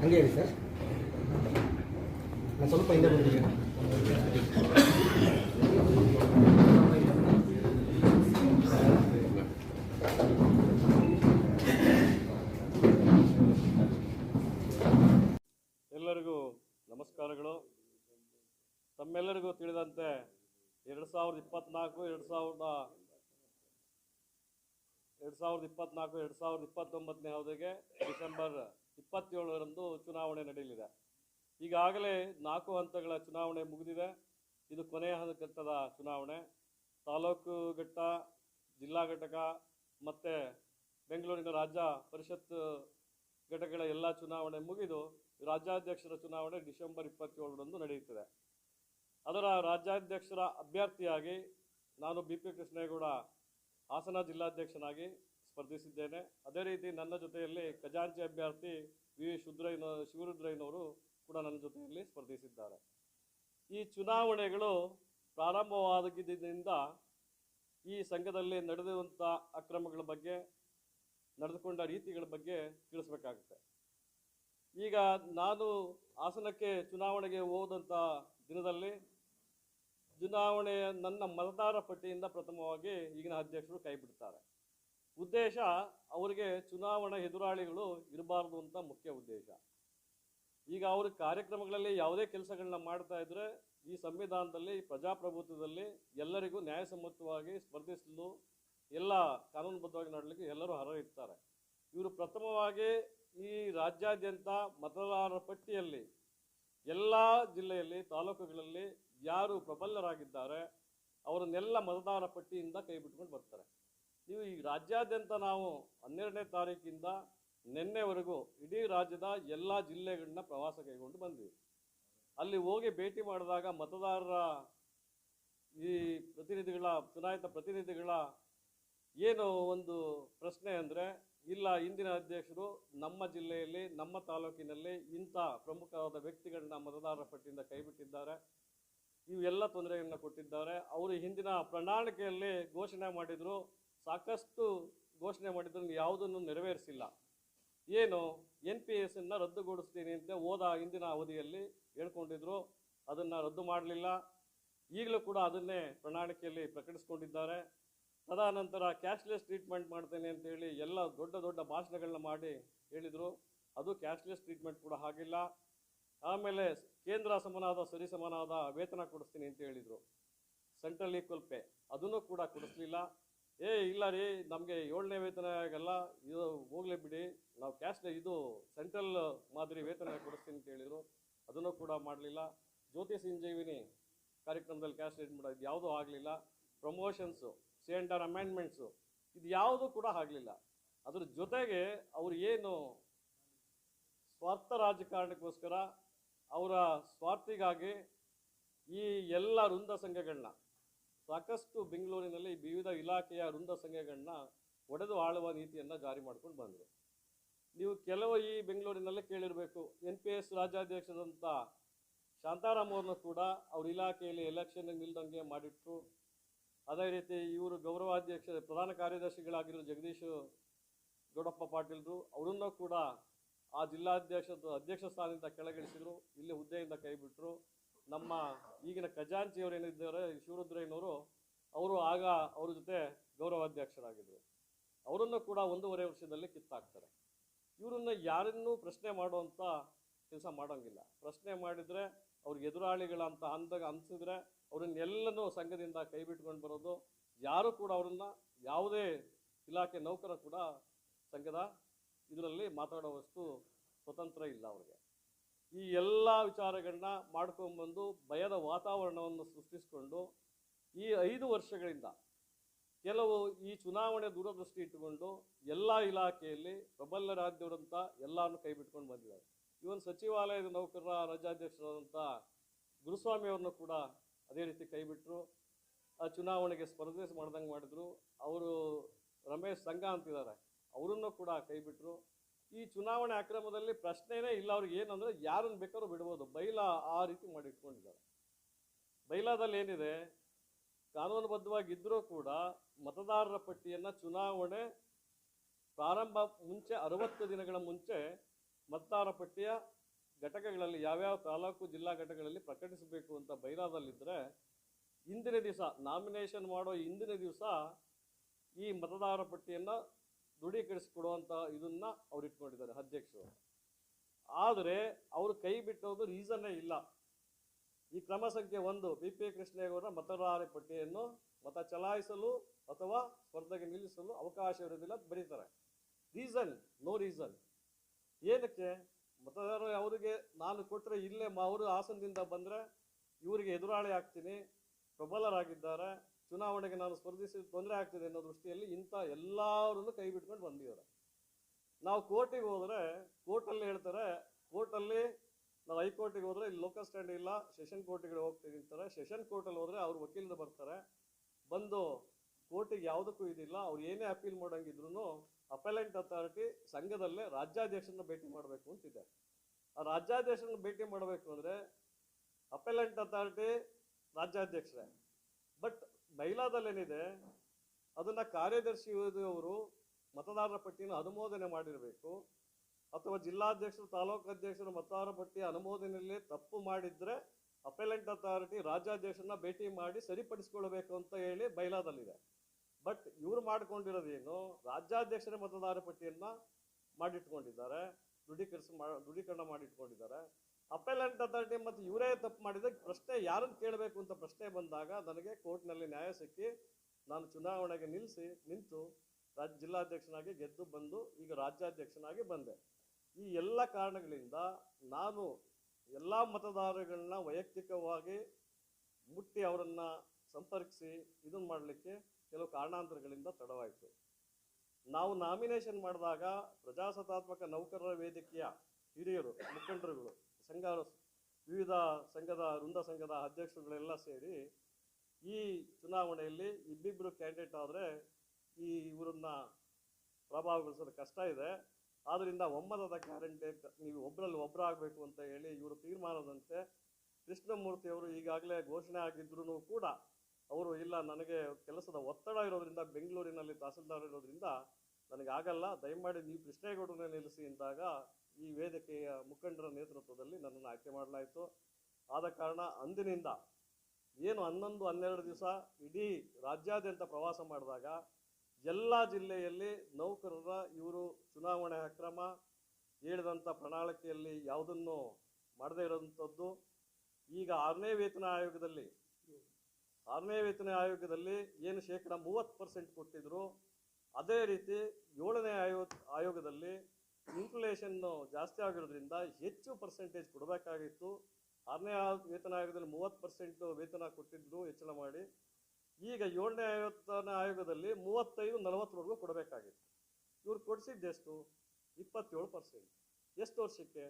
ಹಂಗೆ ಹೇಳಿ ಸರ್. ನಾನು ಸ್ವಲ್ಪ ಹಿಂದೆ ಬಂದಿದ್ದೀನಿ. ಎಲ್ಲರಿಗೂ ನಮಸ್ಕಾರಗಳು. ತಮ್ಮೆಲ್ಲರಿಗೂ ತಿಳಿದಂತೆ ಎರಡು ಸಾವಿರದ ಇಪ್ಪತ್ನಾಲ್ಕು, ಎರಡು ಸಾವಿರದ ಎರಡು ಸಾವಿರದ ಇಪ್ಪತ್ನಾಲ್ಕು, ಎರಡು ಸಾವಿರದ ಇಪ್ಪತ್ತೊಂಬತ್ತನೇ ಅವಧಿಗೆ ಡಿಸೆಂಬರ್ ಇಪ್ಪತ್ತೇಳರಂದು ಚುನಾವಣೆ ನಡೆಯಲಿದೆ. ಈಗಾಗಲೇ ನಾಲ್ಕು ಹಂತಗಳ ಚುನಾವಣೆ ಮುಗಿದಿದೆ. ಇದು ಕೊನೆಯ ಹಂತದ ಚುನಾವಣೆ. ತಾಲೂಕು ಘಟ್ಟ, ಜಿಲ್ಲಾ ಘಟಕ ಮತ್ತು ಬೆಂಗಳೂರಿನ ರಾಜ್ಯ ಪರಿಷತ್ ಘಟಕಗಳ ಎಲ್ಲ ಚುನಾವಣೆ ಮುಗಿದು ರಾಜ್ಯಾಧ್ಯಕ್ಷರ ಚುನಾವಣೆ ಡಿಸೆಂಬರ್ ಇಪ್ಪತ್ತೇಳರಂದು ನಡೆಯುತ್ತದೆ. ಅದರ ರಾಜ್ಯಾಧ್ಯಕ್ಷರ ಅಭ್ಯರ್ಥಿಯಾಗಿ ನಾನು ಬಿ ಪಿ ಕೃಷ್ಣೇಗೌಡ ಹಾಸನ ಜಿಲ್ಲಾಧ್ಯಕ್ಷನಾಗಿ ಸ್ಪರ್ಧಿಸಿದ್ದೇನೆ. ಅದೇ ರೀತಿ ನನ್ನ ಜೊತೆಯಲ್ಲಿ ಖಜಾಂಚಿ ಅಭ್ಯರ್ಥಿ ವಿ ವಿ ಶುದ್ರಯ್ಯನ ಶಿವರುದ್ರಯ್ಯನವರು ಕೂಡ ನನ್ನ ಜೊತೆಯಲ್ಲಿ ಸ್ಪರ್ಧಿಸಿದ್ದಾರೆ. ಈ ಚುನಾವಣೆಗಳು ಪ್ರಾರಂಭವಾಗಿದ್ದರಿಂದ ಈ ಸಂಘದಲ್ಲಿ ನಡೆದಿರುವಂಥ ಅಕ್ರಮಗಳ ಬಗ್ಗೆ, ನಡೆದುಕೊಂಡ ರೀತಿಗಳ ಬಗ್ಗೆ ತಿಳಿಸ್ಬೇಕಾಗುತ್ತೆ. ಈಗ ನಾನು ಹಾಸನಕ್ಕೆ ಚುನಾವಣೆಗೆ ಹೋದಂಥ ದಿನದಲ್ಲಿ ಚುನಾವಣೆ ನನ್ನ ಮತದಾರ ಪಟ್ಟಿಯಿಂದ ಪ್ರಥಮವಾಗಿ ಈಗಿನ ಅಧ್ಯಕ್ಷರು ಕೈ ಬಿಡ್ತಾರೆ. ಉದ್ದೇಶ, ಅವರಿಗೆ ಚುನಾವಣಾ ಎದುರಾಳಿಗಳು ಇರಬಾರ್ದು ಅಂತ ಮುಖ್ಯ ಉದ್ದೇಶ. ಈಗ ಅವರು ಕಾರ್ಯಕ್ರಮಗಳಲ್ಲಿ ಯಾವುದೇ ಕೆಲಸಗಳನ್ನ ಮಾಡ್ತಾ ಇದ್ರೆ ಈ ಸಂವಿಧಾನದಲ್ಲಿ, ಪ್ರಜಾಪ್ರಭುತ್ವದಲ್ಲಿ ಎಲ್ಲರಿಗೂ ನ್ಯಾಯಸಮ್ಮತವಾಗಿ ಸ್ಪರ್ಧಿಸಲು ಎಲ್ಲ ಕಾನೂನುಬದ್ಧವಾಗಿ ನೋಡಲಿಕ್ಕೆ ಎಲ್ಲರೂ ಅರ್ಹರಿರ್ತಾರೆ ಇವರು ಪ್ರಥಮವಾಗಿ ಈ ರಾಜ್ಯಾದ್ಯಂತ ಮತದಾರರ ಪಟ್ಟಿಯಲ್ಲಿ ಎಲ್ಲ ಜಿಲ್ಲೆಯಲ್ಲಿ, ತಾಲೂಕುಗಳಲ್ಲಿ ಯಾರು ಪ್ರಬಲರಾಗಿದ್ದಾರೆ, ಅವರನ್ನೆಲ್ಲ ಮತದಾರ ಪಟ್ಟಿಯಿಂದ ಕೈ ಬಿಟ್ಕೊಂಡು ಬರ್ತಾರೆ. ನೀವು ಈ ರಾಜ್ಯಾದ್ಯಂತ ನಾವು ಹನ್ನೆರಡನೇ ತಾರೀಕಿಂದ ನಿನ್ನೆವರೆಗೂ ಇಡೀ ರಾಜ್ಯದ ಎಲ್ಲ ಜಿಲ್ಲೆಗಳನ್ನ ಪ್ರವಾಸ ಕೈಗೊಂಡು ಬಂದ್ವಿ. ಅಲ್ಲಿ ಹೋಗಿ ಭೇಟಿ ಮಾಡಿದಾಗ ಮತದಾರರ ಈ ಪ್ರತಿನಿಧಿಗಳ, ಚುನಾಯಿತ ಪ್ರತಿನಿಧಿಗಳ ಏನು ಒಂದು ಪ್ರಶ್ನೆ ಅಂದರೆ, ಇಲ್ಲ ಇಂದಿನ ಅಧ್ಯಕ್ಷರು ನಮ್ಮ ಜಿಲ್ಲೆಯಲ್ಲಿ, ನಮ್ಮ ತಾಲೂಕಿನಲ್ಲಿ ಇಂಥ ಪ್ರಮುಖವಾದ ವ್ಯಕ್ತಿಗಳನ್ನ ಮತದಾರರ ಪಟ್ಟಿಯಿಂದ ಕೈಬಿಟ್ಟಿದ್ದಾರೆ ಇವೆಲ್ಲ ತೊಂದರೆಯನ್ನು ಕೊಟ್ಟಿದ್ದಾರೆ. ಅವರು ಹಿಂದಿನ ಪ್ರಣಾಳಿಕೆಯಲ್ಲಿ ಘೋಷಣೆ ಮಾಡಿದರು. ಸಾಕಷ್ಟು ಘೋಷಣೆ ಮಾಡಿದ್ರು. ಯಾವುದನ್ನು ನೆರವೇರಿಸಿಲ್ಲ. ಏನು ಎನ್ ಪಿ ಎಸ್ ಅನ್ನು ರದ್ದುಗೊಳಿಸ್ತೀನಿ ಅಂತ ಹೋದ ಹಿಂದಿನ ಅವಧಿಯಲ್ಲಿ ಹೇಳ್ಕೊಂಡಿದ್ರು. ಅದನ್ನು ರದ್ದು ಮಾಡಲಿಲ್ಲ. ಈಗಲೂ ಕೂಡ ಅದನ್ನೇ ಪ್ರಣಾಳಿಕೆಯಲ್ಲಿ ಪ್ರಕಟಿಸ್ಕೊಂಡಿದ್ದಾರೆ. ತದನಂತರ ಕ್ಯಾಶ್ಲೆಸ್ ಟ್ರೀಟ್ಮೆಂಟ್ ಮಾಡ್ತೇನೆ ಅಂತೇಳಿ ಎಲ್ಲ ದೊಡ್ಡ ದೊಡ್ಡ ಭಾಷಣಗಳನ್ನ ಮಾಡಿ ಹೇಳಿದರು. ಅದು ಕ್ಯಾಶ್ಲೆಸ್ ಟ್ರೀಟ್ಮೆಂಟ್ ಕೂಡ ಆಗಿಲ್ಲ ಆಮೇಲೆ ಕೇಂದ್ರ ಸಮನಾದ, ಸರಿ ಸಮನಾದ ವೇತನ ಕೊಡಿಸ್ತೀನಿ ಅಂತ ಹೇಳಿದರು. ಸೆಂಟ್ರಲ್ ಈಕ್ವಲ್ ಪೇ, ಅದನ್ನು ಕೂಡ ಕೊಡಿಸ್ಲಿಲ್ಲ. ಏ, ಇಲ್ಲ ರೀ, ನಮಗೆ ಏಳನೇ ವೇತನ ಆಗಲ್ಲ, ಇದು ಹೋಗ್ಲೇ ಬಿಡಿ. ನಾವು ಕ್ಯಾಶ್, ಇದು ಸೆಂಟ್ರಲ್ ಮಾದರಿ ವೇತನ ಕೊಡಿಸ್ತೀನಿ ಅಂತ ಹೇಳಿದರು. ಅದನ್ನು ಕೂಡ ಮಾಡಲಿಲ್ಲ. ಜ್ಯೋತಿ ಸಂಜೀವಿನಿ ಕಾರ್ಯಕ್ರಮದಲ್ಲಿ ಕ್ಯಾಶ್ ರೇಟ್ ಮಾಡೋದು ಯಾವುದೂ ಆಗಲಿಲ್ಲ. ಪ್ರಮೋಷನ್ಸು ಸಿ ಆ್ಯಂಡ್ ಅಮೆಂಡ್ಮೆಂಟ್ಸು, ಇದು ಯಾವುದೂ ಕೂಡ ಆಗಲಿಲ್ಲ. ಅದ್ರ ಜೊತೆಗೆ ಅವರು ಏನು ಸ್ವಾರ್ಥ ರಾಜಕಾರಣಕ್ಕೋಸ್ಕರ ಅವರ ಸ್ವಾರ್ಥಿಗಾಗಿ ಈ ಎಲ್ಲ ವೃಂದ ಸಂಘಗಳನ್ನ ಸಾಕಷ್ಟು ಬೆಂಗಳೂರಿನಲ್ಲಿ ವಿವಿಧ ಇಲಾಖೆಯ ವೃಂದ ಸಂಘಗಳನ್ನ ಒಡೆದು ಆಳುವ ನೀತಿಯನ್ನು ಜಾರಿ ಮಾಡ್ಕೊಂಡು ಬಂದರು. ನೀವು ಕೆಲವು ಈ ಬೆಂಗಳೂರಿನಲ್ಲೇ ಕೇಳಿರಬೇಕು. ಎನ್ ಪಿ ಎಸ್ ರಾಜ್ಯಾಧ್ಯಕ್ಷರಂಥ ಶಾಂತಾರಾಮ್ ಅವ್ರನ್ನ ಕೂಡ ಅವ್ರ ಇಲಾಖೆಯಲ್ಲಿ ಎಲೆಕ್ಷನ್ ನಿಲ್ದಂಗೆ ಮಾಡಿಟ್ರು. ಅದೇ ರೀತಿ ಇವರು ಗೌರವಾಧ್ಯಕ್ಷ, ಪ್ರಧಾನ ಕಾರ್ಯದರ್ಶಿಗಳಾಗಿರೋ ಜಗದೀಶ್ ದೊಡ್ಡಪ್ಪ ಪಾಟೀಲ್ರು, ಅವರನ್ನು ಕೂಡ ಆ ಜಿಲ್ಲಾಧ್ಯಕ್ಷದ ಅಧ್ಯಕ್ಷ ಸ್ಥಾನದಿಂದ ಕೆಳಗಿಳಿಸಿದ್ರು, ಇಲ್ಲಿ ಹುದ್ದೆಯಿಂದ ಕೈಬಿಟ್ರು. ನಮ್ಮ ಈಗಿನ ಖಜಾಂಚಿಯವರು ಏನಿದ್ದಾರೆ, ಶಿವರುದ್ರಯ್ಯನವರು, ಅವರು ಆಗ ಅವ್ರ ಜೊತೆ ಗೌರವಾಧ್ಯಕ್ಷರಾಗಿದ್ದರು ಅವರನ್ನು ಕೂಡ ಒಂದೂವರೆ ವರ್ಷದಲ್ಲಿ ಕಿತ್ತಾಕ್ತಾರೆ. ಇವರನ್ನು ಯಾರನ್ನೂ ಪ್ರಶ್ನೆ ಮಾಡುವಂಥ ಕೆಲಸ ಮಾಡೋಂಗಿಲ್ಲ. ಪ್ರಶ್ನೆ ಮಾಡಿದರೆ ಅವ್ರಿಗೆ ಎದುರಾಳಿಗಳಂತ ಅಂದಾಗ ಅನಿಸಿದ್ರೆ ಅವರನ್ನೆಲ್ಲನೂ ಸಂಘದಿಂದ ಕೈ ಬಿಟ್ಕೊಂಡು ಬರೋದು. ಯಾರು ಕೂಡ ಅವರನ್ನು ಯಾವುದೇ ಇಲಾಖೆ ನೌಕರ ಕೂಡ ಸಂಘದ ಇದರಲ್ಲಿ ಮಾತಾಡುವಷ್ಟು ಸ್ವತಂತ್ರ ಇಲ್ಲ ಅವ್ರಿಗೆ. ಈ ಎಲ್ಲ ವಿಚಾರಗಳನ್ನ ಮಾಡ್ಕೊಂಬಂದು ಭಯದ ವಾತಾವರಣವನ್ನು ಸೃಷ್ಟಿಸಿಕೊಂಡು ಈ ಐದು ವರ್ಷಗಳಿಂದ ಕೆಲವು ಈ ಚುನಾವಣೆ ದೂರದೃಷ್ಟಿ ಇಟ್ಟುಕೊಂಡು ಎಲ್ಲ ಇಲಾಖೆಯಲ್ಲಿ ಪ್ರಬಲರಾದ್ಯವರಂತ ಎಲ್ಲರನ್ನು ಕೈ ಬಿಟ್ಕೊಂಡು ಬಂದಿದ್ದಾರೆ. ಇವನ್ ಸಚಿವಾಲಯದ ನೌಕರರ ರಾಜ್ಯಾಧ್ಯಕ್ಷರಾದಂಥ ಗುರುಸ್ವಾಮಿ ಅವ್ರನ್ನು ಕೂಡ ಅದೇ ರೀತಿ ಕೈ ಬಿಟ್ಟರು ಆ ಚುನಾವಣೆಗೆ ಸ್ಪರ್ಧೆ ಮಾಡ್ದಂಗೆ ಮಾಡಿದ್ರು. ಅವರು ರಮೇಶ್ ಸಂಘ ಅಂತಿದ್ದಾರೆ. ಅವರನ್ನು ಕೂಡ ಕೈ ಬಿಟ್ಟರು ಈ ಚುನಾವಣೆ ಅಕ್ರಮದಲ್ಲಿ ಪ್ರಶ್ನೆನೇ ಇಲ್ಲ ಅವ್ರಿಗೆ ಏನಂದರೆ ಯಾರನ್ನು ಬೇಕಾದ್ರು ಬಿಡ್ಬೋದು. ಬೈಲಾ ಆ ರೀತಿ ಮಾಡಿ ಇಟ್ಕೊಂಡಿದ್ದಾರೆ ಬೈಲಾದಲ್ಲಿ ಏನಿದೆ? ಕಾನೂನುಬದ್ಧವಾಗಿದ್ದರೂ ಕೂಡ ಮತದಾರರ ಪಟ್ಟಿಯನ್ನು ಚುನಾವಣೆ ಪ್ರಾರಂಭ ಮುಂಚೆ ಅರವತ್ತು ದಿನಗಳ ಮುಂಚೆ ಮತದಾರ ಪಟ್ಟಿಯ ಘಟಕಗಳಲ್ಲಿ ಯಾವ್ಯಾವ ತಾಲೂಕು ಜಿಲ್ಲಾ ಘಟಕಗಳಲ್ಲಿ ಪ್ರಕಟಿಸಬೇಕು ಅಂತ ಬೈಲಾದಲ್ಲಿದ್ದರೆ ಇಂದಿನ ದಿವಸ ನಾಮಿನೇಷನ್ ಮಾಡೋ ಇಂದಿನ ದಿವಸ ಈ ಮತದಾರರ ಪಟ್ಟಿಯನ್ನು ದೃಢೀಕರಿಸಿಕೊಡುವಂಥ ಇದನ್ನ ಅವ್ರು ಇಟ್ಕೊಂಡಿದ್ದಾರೆ ಅಧ್ಯಕ್ಷರು. ಆದರೆ ಅವರು ಕೈ ಬಿಟ್ಟೋದು ರೀಸನ್ನೇ ಇಲ್ಲ. ಈ ಕ್ರಮ ಸಂಖ್ಯೆ ಒಂದು, ಬಿ ಪಿ ಕೃಷ್ಣೇಗೌಡರ ಮತದಾರರ ಪಟ್ಟಿಯನ್ನು ಮತ ಚಲಾಯಿಸಲು ಅಥವಾ ಸ್ಪರ್ಧೆಗೆ ನಿಲ್ಲಿಸಲು ಅವಕಾಶ ಅಂತ ಬರೀತಾರೆ. ರೀಸನ್ ನೋ ರೀಸನ್ ಏನಕ್ಕೆ? ಮತದಾರರು ಅವರಿಗೆ ನಾನು ಕೊಟ್ಟರೆ ಇಲ್ಲೇ ಅವರು ಹಾಸನದಿಂದ ಬಂದರೆ ಇವರಿಗೆ ಎದುರಾಳಿ ಆಗ್ತೀನಿ, ಪ್ರಬಲರಾಗಿದ್ದಾರೆ ಚುನಾವಣೆಗೆ ನಾನು ಸ್ಪರ್ಧಿಸಿ ತೊಂದರೆ ಆಗ್ತದೆ ಅನ್ನೋ ದೃಷ್ಟಿಯಲ್ಲಿ ಇಂಥ ಎಲ್ಲರನ್ನು ಕೈ ಬಿಟ್ಕೊಂಡು ಬಂದಿದ್ದಾರೆ. ನಾವು ಕೋರ್ಟಿಗೆ ಹೋದರೆ, ಕೋರ್ಟಲ್ಲಿ ಹೇಳ್ತಾರೆ, ಕೋರ್ಟಲ್ಲಿ ನಾವು ಹೈಕೋರ್ಟಿಗೆ ಹೋದರೆ ಇಲ್ಲಿ ಲೋಕಲ್ ಸ್ಟ್ಯಾಂಡ್ ಇಲ್ಲ, ಸೆಷನ್ ಕೋರ್ಟಿಗೆ ಹೋಗ್ತೀವಿ ಅಂತಾರೆ. ಸೆಷನ್ ಕೋರ್ಟಲ್ಲಿ ಹೋದರೆ ಅವ್ರು ವಕೀಲರು ಬರ್ತಾರೆ. ಬಂದು ಕೋರ್ಟಿಗೆ ಯಾವುದಕ್ಕೂ ಇದಿಲ್ಲ, ಅವ್ರು ಏನೇ ಅಪೀಲ್ ಮಾಡೋಂಗಿದ್ರು ಅಪೆಲೆಂಟ್ ಅಥಾರಿಟಿ ಸಂಘದಲ್ಲೇ ರಾಜ್ಯಾಧ್ಯಕ್ಷರನ್ನ ಭೇಟಿ ಮಾಡಬೇಕು ಅಂತಿದೆ. ಆ ರಾಜ್ಯಾಧ್ಯಕ್ಷರನ್ನ ಭೇಟಿ ಮಾಡಬೇಕು ಅಂದರೆ ಅಪೆಲೆಂಟ್ ಅಥಾರಿಟಿ ರಾಜ್ಯಾಧ್ಯಕ್ಷರೇ. ಬಟ್ ಮಹಿಳಾದಲ್ಲೇನಿದೆ ಅದನ್ನು ಕಾರ್ಯದರ್ಶಿ ಅವರು ಮತದಾರರ ಪಟ್ಟಿಯನ್ನು ಅನುಮೋದನೆ ಮಾಡಿರಬೇಕು. ಅಥವಾ ಜಿಲ್ಲಾಧ್ಯಕ್ಷರು, ತಾಲೂಕು ಅಧ್ಯಕ್ಷರು ಮತದಾರರ ಪಟ್ಟಿ ಅನುಮೋದನೆಯಲ್ಲಿ ತಪ್ಪು ಮಾಡಿದರೆ ಅಪೆಲೆಂಟ್ ಅಥಾರಿಟಿ ರಾಜ್ಯಾಧ್ಯಕ್ಷರನ್ನ ಭೇಟಿ ಮಾಡಿ ಸರಿಪಡಿಸಿಕೊಳ್ಳಬೇಕು ಅಂತ ಹೇಳಿ ಬೈಲಾದಲ್ಲಿದೆ. ಬಟ್ ಇವ್ರು ಮಾಡ್ಕೊಂಡಿರೋದೇನು, ರಾಜ್ಯಾಧ್ಯಕ್ಷರ ಮತದಾರ ಪಟ್ಟಿಯನ್ನು ಮಾಡಿಟ್ಕೊಂಡಿದ್ದಾರೆ, ದೃಢೀಕರಿಸಿ ಮಾ, ದೃಢೀಕರಣ ಮಾಡಿಟ್ಕೊಂಡಿದ್ದಾರೆ. ಅಪೆಲೆಂಟ್ ಅಥಾರಿಟಿ ಮತ್ತು ಇವರೇ ತಪ್ಪು ಮಾಡಿದ ಪ್ರಶ್ನೆ ಯಾರನ್ನು ಕೇಳಬೇಕು ಅಂತ ಪ್ರಶ್ನೆ ಬಂದಾಗ ನನಗೆ ಕೋರ್ಟ್ನಲ್ಲಿ ನ್ಯಾಯ ಸಿಕ್ಕಿ ನಾನು ಚುನಾವಣೆಗೆ ನಿಲ್ಲಿಸಿ ನಿಂತು ರಾಜ್ಯ ಜಿಲ್ಲಾಧ್ಯಕ್ಷನಾಗಿ ಗೆದ್ದು ಬಂದು ಈಗ ರಾಜ್ಯಾಧ್ಯಕ್ಷನಾಗಿ ಬಂದೆ. ಈ ಎಲ್ಲ ಕಾರಣಗಳಿಂದ ನಾನು ಎಲ್ಲ ಮತದಾರರುಗಳನ್ನ ವೈಯಕ್ತಿಕವಾಗಿ ಮುಟ್ಟಿ ಅವರನ್ನು ಸಂಪರ್ಕಿಸಿ ಇದನ್ನು ಮಾಡಲಿಕ್ಕೆ ಕೆಲವು ಕಾರಣಾಂತರಗಳಿಂದ ತಡವಾಯಿತು. ನಾವು ನಾಮಿನೇಷನ್ ಮಾಡಿದಾಗ ಪ್ರಜಾಸತ್ತಾತ್ಮಕ ನೌಕರರ ವೇದಿಕೆಯ ಹಿರಿಯರು, ಮುಖಂಡರುಗಳು ಸಂಘ ವಿವಿಧ ಸಂಘದ, ವೃಂದ ಸಂಘದ ಅಧ್ಯಕ್ಷರುಗಳೆಲ್ಲ ಸೇರಿ ಈ ಚುನಾವಣೆಯಲ್ಲಿ ಇಬ್ಬಿಬ್ಬರು ಕ್ಯಾಂಡಿಡೇಟ್ ಆದರೆ ಈ ಇವರನ್ನ ಪ್ರಭಾವಗೊಳಿಸೋದು ಕಷ್ಟ ಇದೆ. ಆದ್ದರಿಂದ ಒಮ್ಮತದ ಕ್ಯಾಂಡಿಡೇಟ್ ನೀವು ಒಬ್ಬರಲ್ಲಿ ಒಬ್ಬರಾಗಬೇಕು ಅಂತ ಹೇಳಿ ಇವರು ತೀರ್ಮಾನದಂತೆ ಕೃಷ್ಣಮೂರ್ತಿ ಅವರು ಈಗಾಗಲೇ ಘೋಷಣೆ ಆಗಿದ್ರು ಕೂಡ ಅವರು ಇಲ್ಲ, ನನಗೆ ಕೆಲಸದ ಒತ್ತಡ ಇರೋದ್ರಿಂದ, ಬೆಂಗಳೂರಿನಲ್ಲಿ ತಹಸೀಲ್ದಾರ್ ಇರೋದ್ರಿಂದ ನನಗೆ ಆಗಲ್ಲ. ದಯಮಾಡಿ ನೀವು ಕೃಷ್ಣೇಗೌಡರನ್ನೇ ನಿಲ್ಲಿಸಿ ಎಂದಾಗ ಈ ವೇದಿಕೆಯ ಮುಖಂಡರ ನೇತೃತ್ವದಲ್ಲಿ ನನ್ನನ್ನು ಆಯ್ಕೆ ಮಾಡಲಾಯಿತು. ಆದ ಕಾರಣ ಅಂದಿನಿಂದ ಏನು ಹನ್ನೊಂದು, ಹನ್ನೆರಡು ದಿವಸ ಇಡೀ ರಾಜ್ಯಾದ್ಯಂತ ಪ್ರವಾಸ ಮಾಡಿದಾಗ ಎಲ್ಲ ಜಿಲ್ಲೆಯಲ್ಲಿ ನೌಕರರ ಇವರು ಚುನಾವಣೆ ಅಕ್ರಮ ಹೇಳಿದಂಥ ಪ್ರಣಾಳಿಕೆಯಲ್ಲಿ ಯಾವುದನ್ನು ಮಾಡದೇ ಇರೋಂಥದ್ದು ಈಗ ಆರನೇ ವೇತನ ಆಯೋಗದಲ್ಲಿ, ಆರನೇ ವೇತನ ಆಯೋಗದಲ್ಲಿ ಏನು ಶೇಕಡ ಮೂವತ್ತು ಪರ್ಸೆಂಟ್ ಕೊಟ್ಟಿದ್ರು, ಅದೇ ರೀತಿ ಏಳನೇ ಆಯೋ, ಆಯೋಗದಲ್ಲಿ ಇನ್ಫ್ಲೇಷನ್ ಜಾಸ್ತಿ ಆಗಿರೋದ್ರಿಂದ ಹೆಚ್ಚು ಪರ್ಸೆಂಟೇಜ್ ಕೊಡಬೇಕಾಗಿತ್ತು. ಆರನೇ ವೇತನ ಆಯೋಗದಲ್ಲಿ ಮೂವತ್ತು ಪರ್ಸೆಂಟ್ ವೇತನ ಕೊಟ್ಟಿದ್ರು ಹೆಚ್ಚಳ ಮಾಡಿ. ಈಗ ಏಳನೇ ವೇತನ ಆಯೋಗದಲ್ಲಿ ಮೂವತ್ತೈದು ನಲವತ್ತರವರೆಗೂ ಕೊಡಬೇಕಾಗಿತ್ತು. ಇವ್ರು ಕೊಡಿಸಿದ್ದೆಷ್ಟು ಇಪ್ಪತ್ತೇಳು ಪರ್ಸೆಂಟ್ ಎಷ್ಟು ವರ್ಷಕ್ಕೆ?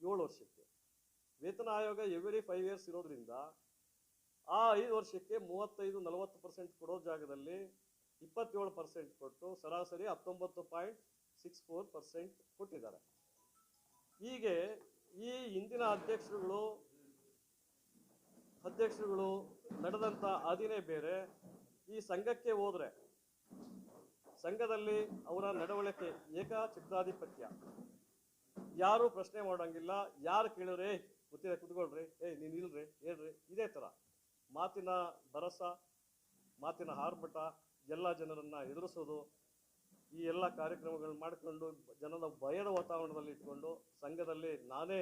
ಏಳು ವರ್ಷಕ್ಕೆ. ವೇತನ ಆಯೋಗ ಎವ್ರಿ ಫೈವ್ ಇಯರ್ಸ್ ಇರೋದ್ರಿಂದ ಆ ಐದು ವರ್ಷಕ್ಕೆ ಮೂವತ್ತೈದು ನಲವತ್ತು ಪರ್ಸೆಂಟ್ ಕೊಡೋ ಜಾಗದಲ್ಲಿ ಇಪ್ಪತ್ತೇಳು ಪರ್ಸೆಂಟ್ ಕೊಟ್ಟು ಸರಾಸರಿ ಹತ್ತೊಂಬತ್ತು ಪಾಯಿಂಟ್ ಸಿಕ್ಸ್ ಫೋರ್ ಪರ್ಸೆಂಟ್ ಕೊಟ್ಟಿದ್ದಾರೆ. ಹೀಗೆ ಈ ಹಿಂದಿನ ಅಧ್ಯಕ್ಷರುಗಳು ಅಧ್ಯಕ್ಷರುಗಳು ನಡೆದಂಥ ಹಾದಿನೇ ಬೇರೆ. ಈ ಸಂಘಕ್ಕೆ ಹೋದರೆ, ಸಂಘದಲ್ಲಿ ಅವರ ನಡವಳಿಕೆ ಏಕ ಚಿತ್ರಾಧಿಪತ್ಯ ಯಾರು ಪ್ರಶ್ನೆ ಮಾಡೋಂಗಿಲ್ಲ, ಯಾರು ಕೇಳಿದ್ರೆ ಗೊತ್ತಿದೆ ಕುತ್ಕೊಳ್ರಿ ಏ ನೀನು ಇಲ್ರಿ, ಹೇಳ್ರಿ, ಇದೇ ಥರ ಮಾತಿನ ಭರಸ, ಮಾತಿನ ಆರ್ಭಟ ಎಲ್ಲ ಜನರನ್ನ ಎದುರಿಸೋದು ಈ ಎಲ್ಲ ಕಾರ್ಯಕ್ರಮಗಳನ್ನ ಮಾಡಿಕೊಂಡು ಜನದ ಭಯದ ವಾತಾವರಣದಲ್ಲಿ ಇಟ್ಕೊಂಡು ಸಂಘದಲ್ಲಿ ನಾನೇ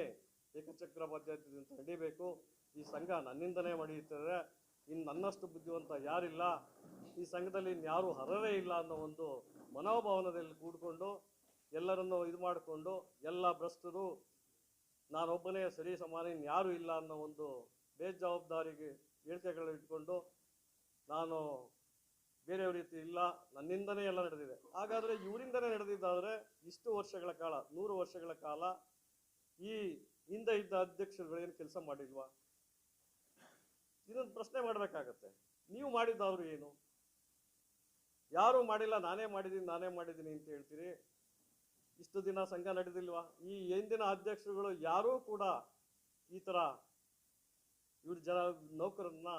ಏಕಚಕ್ರ ಪದ್ಧತಿಯಿಂದ ನಡೀಬೇಕು. ಈ ಸಂಘ ನನ್ನಿಂದನೇ ಮಡಿಯುತ್ತದೆ ಇನ್ನು ನನ್ನಷ್ಟು ಬುದ್ಧಿವಂತ ಯಾರಿಲ್ಲ. ಈ ಸಂಘದಲ್ಲಿ ಇನ್ಯಾರು ಹರರೇ ಇಲ್ಲ ಅನ್ನೋ ಒಂದು ಮನೋಭಾವನದಲ್ಲಿ ಕೂಡಿಕೊಂಡು ಎಲ್ಲರನ್ನು ಇದು ಮಾಡಿಕೊಂಡು ಎಲ್ಲ ಭ್ರಷ್ಟರು, ನಾನೊಬ್ಬನೇ ಸರಿ ಸಮಾನ ಇನ್ಯಾರು ಇಲ್ಲ ಅನ್ನೋ ಒಂದು ಬೇಜವಾಬ್ದಾರಿಗೆ ಹೇಳಿಕೆಗಳು ಇಟ್ಕೊಂಡು ನಾನು ಬೇರೆಯವ್ರ ರೀತಿ ಇಲ್ಲ, ನನ್ನಿಂದನೇ ಎಲ್ಲ ನಡೆದಿದೆ. ಹಾಗಾದ್ರೆ ಇವರಿಂದನೇ ನಡೆದಿದ್ದಾದ್ರೆ ಇಷ್ಟು ವರ್ಷಗಳ ಕಾಲ, ನೂರು ವರ್ಷಗಳ ಕಾಲ ಈ ಹಿಂದೆ ಇದ್ದ ಅಧ್ಯಕ್ಷರುಗಳೇನು ಕೆಲಸ ಮಾಡಿಲ್ವಾ? ಇದೊಂದು ಪ್ರಶ್ನೆ ಮಾಡಬೇಕಾಗತ್ತೆ. ನೀವು ಮಾಡಿದ್ದಾದ್ರು ಏನು? ಯಾರು ಮಾಡಿಲ್ಲ, ನಾನೇ ಮಾಡಿದ್ದೀನಿ ನಾನೇ ಮಾಡಿದ್ದೀನಿ ಅಂತ ಹೇಳ್ತೀರಿ? ಇಷ್ಟು ದಿನ ಸಂಘ ನಡೆದಿಲ್ವಾ? ಈ ಹಿಂದಿನ ಅಧ್ಯಕ್ಷರುಗಳು ಯಾರೂ ಕೂಡ ಈ ಥರ ಇವ್ರ ಜನ ನೌಕರನ್ನ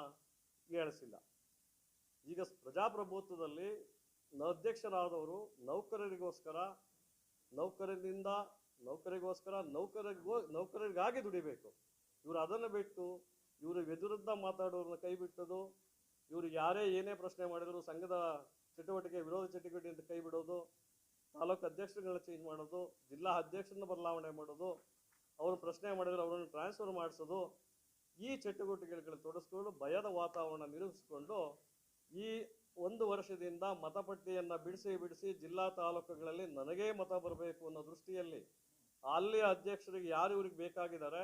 ಹೇಳಿಸಿಲ್ಲ ಈಗ ಪ್ರಜಾಪ್ರಭುತ್ವದಲ್ಲಿ ಅಧ್ಯಕ್ಷರಾದವರು ನೌಕರರಿಗೋಸ್ಕರ, ನೌಕರರಿಂದ ನೌಕರಿಗೋಸ್ಕರ ನೌಕರಿಗೋ ನೌಕರರಿಗಾಗಿ ದುಡಿಬೇಕು. ಇವರು ಅದನ್ನು ಬಿಟ್ಟು ಇವರು ವಿರುದ್ಧ ಮಾತಾಡೋರನ್ನ ಕೈ ಬಿಟ್ಟದು ಇವರು ಯಾರೇ ಏನೇ ಪ್ರಶ್ನೆ ಮಾಡಿದ್ರು ಸಂಘದ ಚಟುವಟಿಕೆ, ವಿರೋಧ ಚಟುವಟಿಕೆ ಅಂತ ಕೈ ಬಿಡೋದು, ತಾಲೂಕು ಅಧ್ಯಕ್ಷರುಗಳನ್ನ ಚೇಂಜ್ ಮಾಡೋದು, ಜಿಲ್ಲಾ ಅಧ್ಯಕ್ಷರನ್ನ ಬದಲಾವಣೆ ಮಾಡೋದು, ಅವರು ಪ್ರಶ್ನೆ ಮಾಡಿದ್ರೆ ಅವರನ್ನು ಟ್ರಾನ್ಸ್ಫರ್ ಮಾಡಿಸೋದು, ಈ ಚಟುವಟಿಕೆಗಳು ತೊಡಸ್ಕೊಂಡು ಭಯದ ವಾತಾವರಣ ನಿರ್ಮಿಸಿಕೊಂಡು ಈ ಒಂದು ವರ್ಷದಿಂದ ಮತಪಟ್ಟಿಯನ್ನು ಬಿಡಿಸಿ ಬಿಡಿಸಿ ಜಿಲ್ಲಾ ತಾಲೂಕುಗಳಲ್ಲಿ ನನಗೇ ಮತ ಬರಬೇಕು ಅನ್ನೋ ದೃಷ್ಟಿಯಲ್ಲಿ ಅಲ್ಲಿ ಅಧ್ಯಕ್ಷರಿಗೆ ಯಾರು ಇವ್ರಿಗೆ ಬೇಕಾಗಿದ್ದಾರೆ,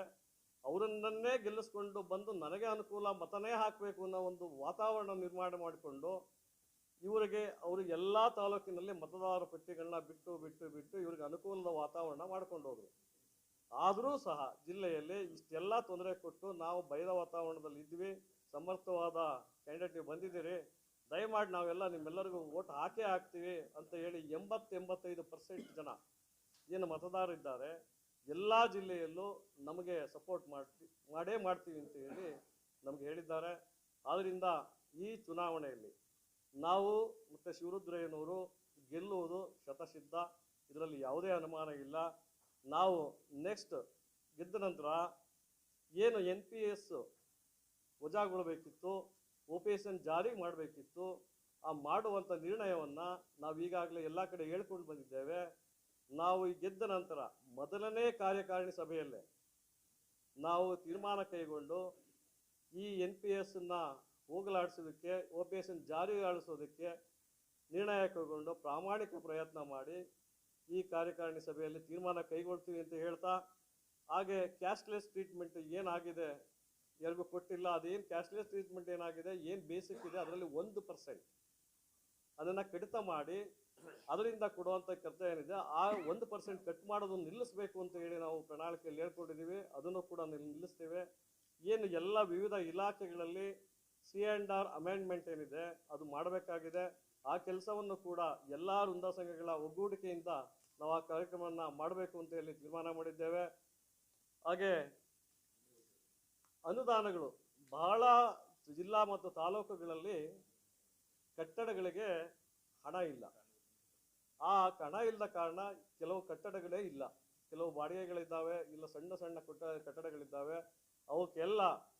ಅವರನ್ನೇ ಗೆಲ್ಲಿಸ್ಕೊಂಡು ಬಂದು ನನಗೆ ಅನುಕೂಲ ಮತನೇ ಹಾಕಬೇಕು ಅನ್ನೋ ಒಂದು ವಾತಾವರಣ ನಿರ್ಮಾಣ ಮಾಡಿಕೊಂಡು ಇವರಿಗೆ ಅವರು ಎಲ್ಲ ತಾಲೂಕಿನಲ್ಲಿ ಮತದಾರ ಪಟ್ಟಿಗಳನ್ನ ಬಿಟ್ಟು ಬಿಟ್ಟು ಬಿಟ್ಟು ಇವ್ರಿಗೆ ಅನುಕೂಲದ ವಾತಾವರಣ ಮಾಡ್ಕೊಂಡು ಹೋದರು. ಆದರೂ ಸಹ ಜಿಲ್ಲೆಯಲ್ಲಿ ಇಷ್ಟೆಲ್ಲ ತೊಂದರೆ ಕೊಟ್ಟು ನಾವು ಭಯದ ವಾತಾವರಣದಲ್ಲಿ ಇದ್ವಿ ಸಮರ್ಥವಾದ ಕ್ಯಾಂಡಿಡೇಟ್ ನೀವು ಬಂದಿದ್ದೀರಿ ದಯಮಾಡಿ ನಾವೆಲ್ಲ ನಿಮ್ಮೆಲ್ಲರಿಗೂ ಓಟ್ ಹಾಕೇ ಹಾಕ್ತೀವಿ ಅಂತ ಹೇಳಿ ಎಂಬತ್ತು ಎಂಬತ್ತೈದು ಪರ್ಸೆಂಟ್ ಜನ ಏನು ಮತದಾರರಿದ್ದಾರೆ ಎಲ್ಲ ಜಿಲ್ಲೆಯಲ್ಲೂ ನಮಗೆ ಸಪೋರ್ಟ್ ಮಾಡ್ತಿ, ಮಾಡೇ ಮಾಡ್ತೀವಿ ಅಂತ ಹೇಳಿ ನಮಗೆ ಹೇಳಿದ್ದಾರೆ. ಆದ್ದರಿಂದ ಈ ಚುನಾವಣೆಯಲ್ಲಿ ನಾವು ಮತ್ತು ಶಿವರುದ್ರಯ್ಯನವರು ಗೆಲ್ಲುವುದು ಶತಸಿದ್ಧ. ಇದರಲ್ಲಿ ಯಾವುದೇ ಅನುಮಾನ ಇಲ್ಲ. ನಾವು ನೆಕ್ಸ್ಟ್ ಗೆದ್ದ ನಂತರ ಏನು ಎನ್ ಪಿ ಎಸ್ ವಜಾಗೊಳ್ಬೇಕಿತ್ತು ಒ ಪಿ ಎಸ್ ಜಾರಿ ಮಾಡಬೇಕಿತ್ತು. ಆ ಮಾಡುವಂಥ ನಿರ್ಣಯವನ್ನು ನಾವು ಈಗಾಗಲೇ ಎಲ್ಲ ಕಡೆ ಹೇಳ್ಕೊಂಡು ಬಂದಿದ್ದೇವೆ. ನಾವು ಗೆದ್ದ ನಂತರ ಮೊದಲನೇ ಕಾರ್ಯಕಾರಿಣಿ ಸಭೆಯಲ್ಲೇ ನಾವು ತೀರ್ಮಾನ ಕೈಗೊಂಡು ಈ ಎನ್ ಪಿ ಎಸ್ನ ಹೋಗಲಾಡಿಸೋದಕ್ಕೆ ಒ ಜಾರಿಗೊಳಿಸೋದಕ್ಕೆ ನಿರ್ಣಯ ಕೈಗೊಂಡು ಪ್ರಾಮಾಣಿಕ ಪ್ರಯತ್ನ ಮಾಡಿ ಈ ಕಾರ್ಯಕಾರಿಣಿ ಸಭೆಯಲ್ಲಿ ತೀರ್ಮಾನ ಕೈಗೊಳ್ತೀವಿ ಅಂತ ಹೇಳ್ತಾ, ಹಾಗೆ ಕ್ಯಾಶ್ಲೆಸ್ ಟ್ರೀಟ್ಮೆಂಟ್ ಏನಾಗಿದೆ ಯಾರಿಗೂ ಕೊಟ್ಟಿಲ್ಲ, ಅದೇನು ಕ್ಯಾಶ್ಲೆಸ್ ಟ್ರೀಟ್ಮೆಂಟ್ ಏನಾಗಿದೆ, ಏನು ಬೇಸಿಕ್ ಇದೆ, ಅದರಲ್ಲಿ ಒಂದು ಪರ್ಸೆಂಟ್ ಅದನ್ನು ಕಡಿತ ಮಾಡಿ, ಅದರಿಂದ ಕೊಡುವಂಥ ಕೆಲಸ ಏನಿದೆ, ಆ ಒಂದು ಪರ್ಸೆಂಟ್ ಕಟ್ ಮಾಡೋದನ್ನು ನಿಲ್ಲಿಸಬೇಕು ಅಂತ ಹೇಳಿ ನಾವು ಪ್ರಣಾಳಿಕೆಯಲ್ಲಿ ಹೇಳ್ಕೊಂಡಿದ್ದೀವಿ ಅದನ್ನು ಕೂಡ ನಿಲ್- ನಿಲ್ಲಿಸ್ತೇವೆ. ಏನು ಎಲ್ಲ ವಿವಿಧ ಇಲಾಖೆಗಳಲ್ಲಿ ಸಿ ಆ್ಯಂಡ್ ಆರ್ ಅಮೆಂಡ್ಮೆಂಟ್ ಏನಿದೆ, ಅದು ಮಾಡಬೇಕಾಗಿದೆ. ಆ ಕೆಲಸವನ್ನು ಕೂಡ ಎಲ್ಲ ವೃಂದ ಸಂಘಗಳ ಒಗ್ಗೂಡಿಕೆಯಿಂದ ನಾವು ಆ ಕಾರ್ಯಕ್ರಮವನ್ನು ಮಾಡಬೇಕು ಅಂತ ಹೇಳಿ ತೀರ್ಮಾನ ಮಾಡಿದ್ದೇವೆ. ಹಾಗೆ ಅನುದಾನಗಳು ಬಹಳ ಜಿಲ್ಲಾ ಮತ್ತು ತಾಲೂಕುಗಳಲ್ಲಿ ಕಟ್ಟಡಗಳಿಗೆ ಹಣ ಇಲ್ಲ. ಆ ಹಣ ಇಲ್ಲದ ಕಾರಣ ಕೆಲವು ಕಟ್ಟಡಗಳೇ ಇಲ್ಲ. ಕೆಲವು ಬಾಡಿಗೆಗಳಿದ್ದಾವೆ, ಇಲ್ಲ ಸಣ್ಣ ಸಣ್ಣ ಕೊಟ್ಟ ಕಟ್ಟಡಗಳಿದ್ದಾವೆ. ಅವಕ್ಕೆಲ್ಲ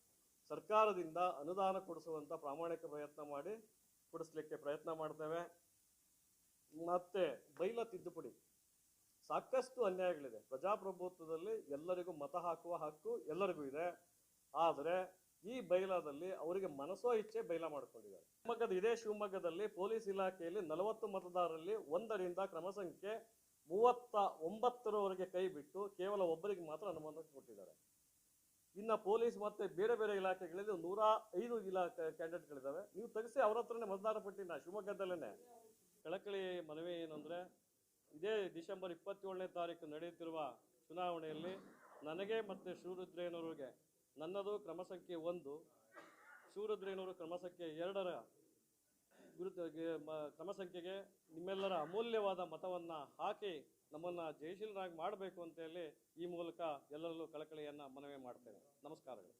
ಸರ್ಕಾರದಿಂದ ಅನುದಾನ ಕೊಡಿಸುವಂಥ ಪ್ರಾಮಾಣಿಕ ಪ್ರಯತ್ನ ಮಾಡಿ ಕೊಡಿಸ್ಲಿಕ್ಕೆ ಪ್ರಯತ್ನ ಮಾಡ್ತೇವೆ. ಮತ್ತೆ ಬೈಲ ತಿದ್ದುಪಡಿ. ಸಾಕಷ್ಟು ಅನ್ಯಾಯಗಳಿದೆ. ಪ್ರಜಾಪ್ರಭುತ್ವದಲ್ಲಿ ಎಲ್ಲರಿಗೂ ಮತ ಹಾಕುವ ಹಕ್ಕು ಎಲ್ಲರಿಗೂ ಇದೆ. ಆದರೆ ಈ ಬೈಲಾದಲ್ಲಿ ಅವರಿಗೆ ಮನಸೋ ಇಚ್ಛೆ ಬೈಲ ಮಾಡಿಕೊಂಡಿದ್ದಾರೆ. ಶಿವಮೊಗ್ಗದ ಇದೇ ಶಿವಮೊಗ್ಗದಲ್ಲಿ ಪೊಲೀಸ್ ಇಲಾಖೆಯಲ್ಲಿ ನಲವತ್ತು ಮತದಾರರಲ್ಲಿ ಒಂದರಿಂದ ಕ್ರಮ ಸಂಖ್ಯೆ ಮೂವತ್ತ ಒಂಬತ್ತರವರೆಗೆ ಕೈ ಬಿಟ್ಟು ಕೇವಲ ಒಬ್ಬರಿಗೆ ಮಾತ್ರ ಅನುಮಾನ ಕೊಟ್ಟಿದ್ದಾರೆ. ಇನ್ನು ಪೊಲೀಸ್ ಮತ್ತೆ ಬೇರೆ ಬೇರೆ ಇಲಾಖೆಗಳಲ್ಲಿ ನೂರ ಐದು ಇಲಾಖೆ ಕ್ಯಾಂಡಿಡೇಟ್ಗಳಿದ್ದಾವೆ. ನೀವು ತೆಗೆಸಿ ಅವ್ರ ಹತ್ರನೇ ಮತದಾರ ಪಟ್ಟಿನ ಶಿವಮೊಗ್ಗದಲ್ಲೇ ಕಳಕಳಿ ಮನವಿ ಏನಂದ್ರೆ ಇದೇ ಡಿಸೆಂಬರ್ ಇಪ್ಪತ್ತೇಳನೇ ತಾರೀಕು ನಡೆಯುತ್ತಿರುವ ಚುನಾವಣೆಯಲ್ಲಿ ನನಗೆ ಮತ್ತು ಶಿವರುದ್ರಯ್ಯನವರಿಗೆ ನನ್ನದು ಕ್ರಮ ಸಂಖ್ಯೆ ಒಂದು ಶಿವರುದ್ರಯ್ಯನವರು ಕ್ರಮ ಸಂಖ್ಯೆ ಎರಡರ ವಿರುದ್ಧ ಕ್ರಮ ಸಂಖ್ಯೆಗೆ ನಿಮ್ಮೆಲ್ಲರ ಅಮೂಲ್ಯವಾದ ಮತವನ್ನು ಹಾಕಿ ನಮ್ಮನ್ನು ಜಯಶೀಲರಾಗಿ ಮಾಡಬೇಕು ಅಂತ ಹೇಳಿ ಈ ಮೂಲಕ ಎಲ್ಲರಲ್ಲೂ ಕಳಕಳಿಯನ್ನು ಮನವಿ ಮಾಡ್ತೇನೆ. ನಮಸ್ಕಾರಗಳು.